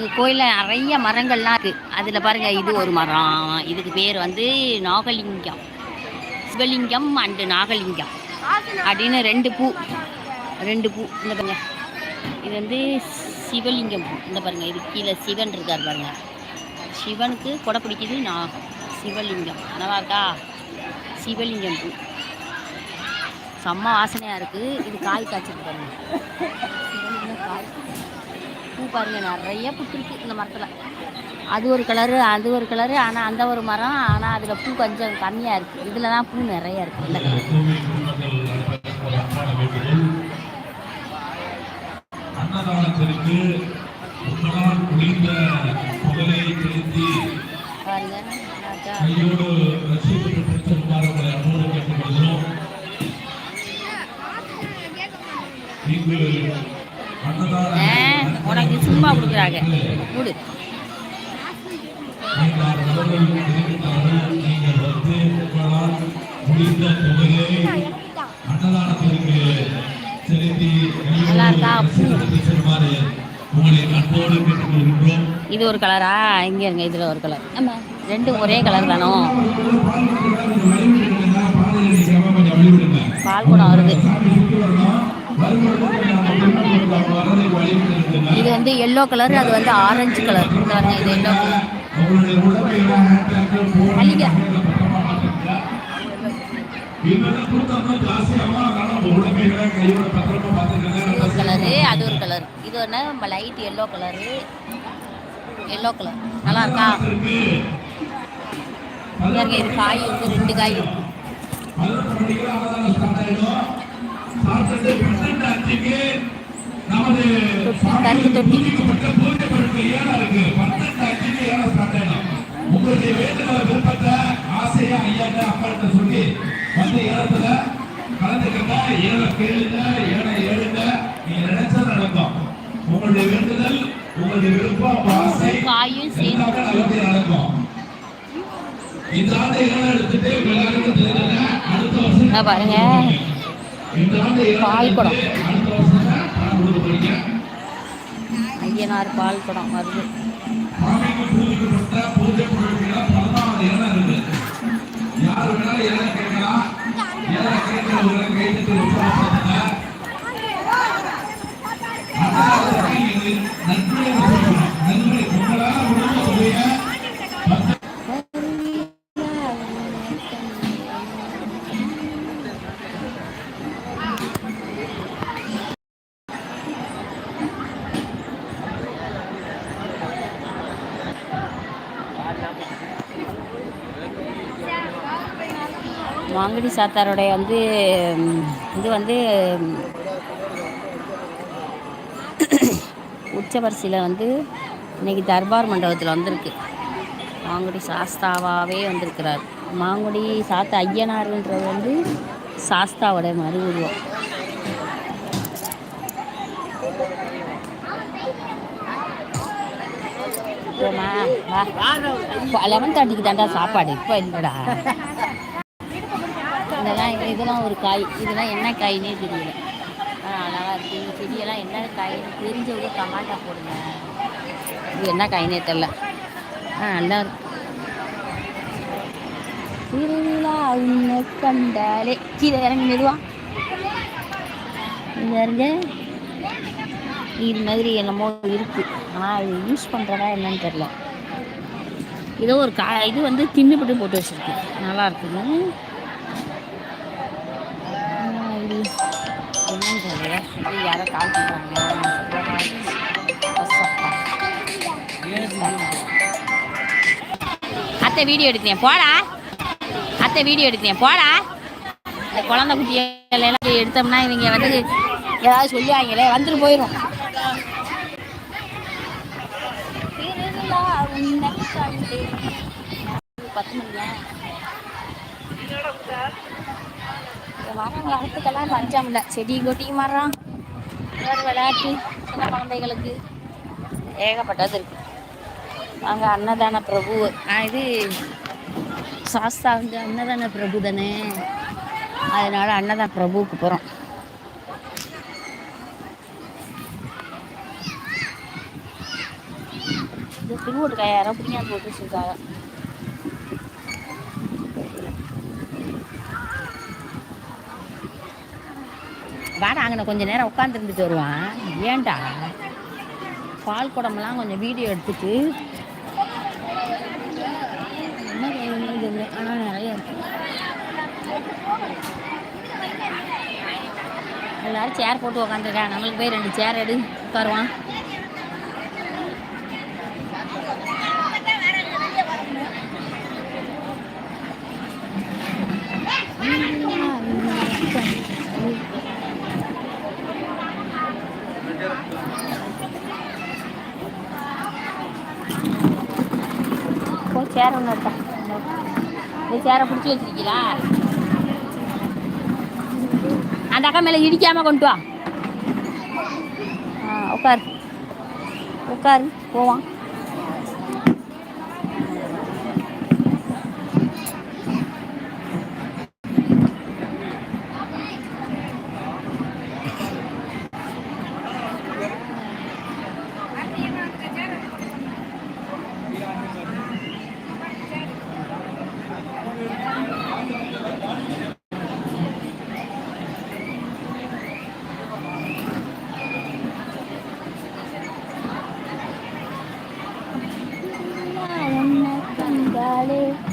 இங்கே கோயிலில் நிறைய மரங்கள்லாம் இருக்குது அதில் பாருங்கள் இது ஒரு மரம். இதுக்கு பேர் வந்து நாகலிங்கம். சிவலிங்கம் அண்டு நாகலிங்கம். அப்படின்னு ரெண்டு பூ. ரெண்டு பூ. இந்த பாருங்க. இது வந்து சிவலிங்கம் பூ. இந்த பாருங்க இது கீழே சிவன் இருக்கார் பாருங்க. சிவனுக்கு கொடை பிடிக்குது நான் சிவலிங்கம். நல்லா இருக்கா? சிவலிங்கம் பூ. செம்ம வாசனையாக இருக்குது இது காய் காய்ச்சிருக்கு பாருங்க. சிவலிங்கம் காய்? பூ பாருங்க நிறைய பூத்திருக்கு இந்த மரத்தில். அது ஒரு கலரு அது ஒரு கலரு ஆனால் அந்த ஒரு மரம் ஆனால் அதில் பூ கொஞ்சம் கம்மியாக இருக்குது இதில் தான் பூ நிறைய இருக்குது இந்த கலர். பாருங்க உனக்கு சும்மா கொடுக்குறாங்க. கொடு. இது ஒரு கலரா இங்கே இருங்க இதில் ஒரு கலர் ஆமாம் ரெண்டும் ஒரே கலர் தானோ? பால் குடம் வருது. இது வந்து எல்லோ கலர் அது வந்து ஆரஞ்சு கலர் இந்த இது எல்லோ கலர் ஒரு கலரு அது ஒரு கலர் இது ஒன்று நம்ம light yellow colour yellow colour நல்லா இருக்கா? இங்க இது காய் வந்து ரெண்டு காய் இருக்கு. நமது தொட்டி. கருப்பு தொட்டி உங்களுடைய வேண்டுதல விருப்பத்தை ஆசையா ஐயாட்ட அப்பாட்ட சொல்லி வந்து ஏலத்துல கலந்துக்கங்க ஏழை கேளுங்க ஏழை ஏழுங்க நீங்க நினைச்சது நடக்கும். உங்களுடைய வேண்டுதல் உங்களுடைய விருப்பம் ஆசை எல்லாமே நல்லபடியா நடக்கும். இந்த ஆண்டு ஏழை எடுத்துட்டு தெரிஞ்சல அடுத்த வருஷம் பாருங்க. இந்த ஆண்டு ஏழை பால் குடம். அடுத்த வருஷம் பணம் கொடுக்க போறீங்க ஐயனார் பால் குடம் வருது யார் வேணாலும் மாங்கடி சாத்தாருடைய வந்து இது வந்து உச்சவரிசையில் வந்து இன்னைக்கு தர்பார் மண்டபத்தில் வந்திருக்கு. மாங்குடி சாஸ்தாவாகவே வந்திருக்கிறார். மாங்குடி சாத்த ஐயனாருன்றது வந்து சாஸ்தாவோட மறு உருவம் போமா வா. லெவன் தேர்ட்டிக்கு தாண்டா சாப்பாடு. இப்போ இல்லைடா. இதெல்லாம் இதெல்லாம் ஒரு காய். இதெல்லாம் என்ன காயினே தெரியல. அழகாக இருக்குது இந்த செடியெல்லாம் என்ன காயின்னு தெரிஞ்சவங்க டமாட்டா போடுங்க. இது என்ன காயினே தெரில ஆ நல்லா இருக்கு. திருவிழா உன்னை கண்டாலே. கீழே இறங்கி மெதுவா. இது இறங்க இது மாதிரி என்னமோ இருக்கு. ஆனால் அது யூஸ் பண்ணுறதா என்னன்னு தெரில ஏதோ ஒரு கா இது வந்து தின்னுபட்டு போட்டு வச்சிருக்கு. நல்லா இருக்குங்க சொல்லி. என்னன்னு தெரியல யாரோ கால் பண்ணுறாங்க அத்தை வீடியோ எடுக்கிறேன் போடா. அத்தை வீடியோ எடுக்கிறேன் போடா. இந்த குழந்தை குட்டியெல்லாம் எல்லாம் எடுத்தோம்னா இவங்க வந்து ஏதாவது சொல்லுவாங்களே வந்துட்டு போயிடும் பத்து மணியா? மரம் வளர்த்துக்கெல்லாம் பஞ்சம் இல்லை. செடி கொட்டி மரம் வேறு விளையாட்டு சின்ன குழந்தைகளுக்கு. ஏகப்பட்டது இருக்கு. அங்கே அன்னதான பிரபு. ஆ, இது சாஸ்தா வந்து அன்னதான பிரபு தானே? அதனால அன்னதான பிரபுவுக்கு போகிறோம் இந்த திருவோட்டுக்காய் யாரோ பிடிக்காது போட்டு வச்சிருக்காங்க. வாடா அங்கே கொஞ்சம் நேரம் உட்காந்துருந்துட்டு வருவான். ஏன்டா? பால் குடமெல்லாம் கொஞ்சம் வீடியோ எடுத்துட்டு. என்ன ஆனால் நிறைய எல்லாரும் சேர் போட்டு உக்காந்துருக்காங்க. நம்மளுக்கு போய் ரெண்டு சேர் எடு. உட்காருவான் போய் சேர் ஒன்று இருக்கா. இந்த சேரை பிடிச்சி வச்சிருக்கீங்களா? அந்த அக்கா மேலே இடிக்காம கொண்டு வா. உட்காரு. உட்காரு போவான். உன்னை கண்டாலே